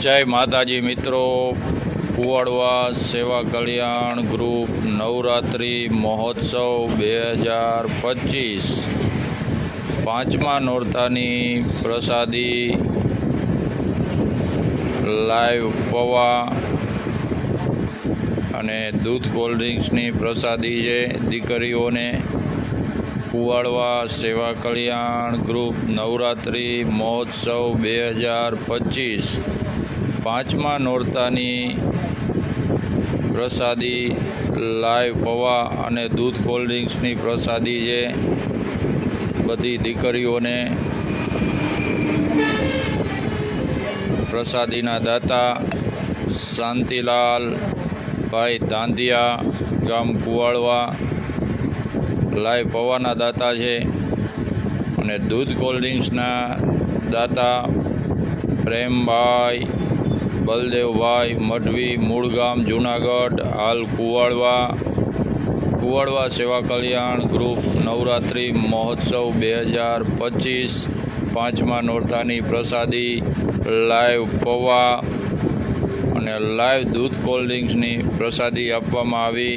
જય માતાજી મિત્રો. કુવાડવા સેવા કલ્યાણ ગ્રુપ નવરાત્રિ મહોત્સવ બે હજાર પચીસ. પાંચમા નોરતાની પ્રસાદી લાઈવ પૌવા અને દૂધ કોલ્ડ ડ્રિંક્સની પ્રસાદી છે દીકરીઓને. કુવાડવા સેવા કલ્યાણ ગ્રુપ નવરાત્રિ મહોત્સવ બે હજાર પચીસ પાંચમા નોરતાની પ્રસાદી લાઈવ પૌવા અને દૂધ કોલ્ડ ડ્રિંક્સની પ્રસાદી છે. બધી દીકરીઓને પ્રસાદીના દાતા શાંતિલાલ, ભાઈ ધાંધિયા ગામ કુવાડવા લાઈવ પૌવાના દાતા છે અને દૂધ કોલ્ડ ડ્રિંક્સના દાતા પ્રેમભાઈ, બલદેવભાઈ, મઢવી, મૂળગામ, જૂનાગઢ, હાલ કુવાડવા કુવાડવા સેવા કલ્યાણ ગ્રુપ, નવરાત્રિ મહોત્સવ બે હજાર પચીસ, પાંચમા નોરતાની પ્રસાદી, લાઈવ પૌવા અને લાઈવ દૂધ કોલ્ડ ડ્રિંક્સની પ્રસાદી આપવામાં આવી.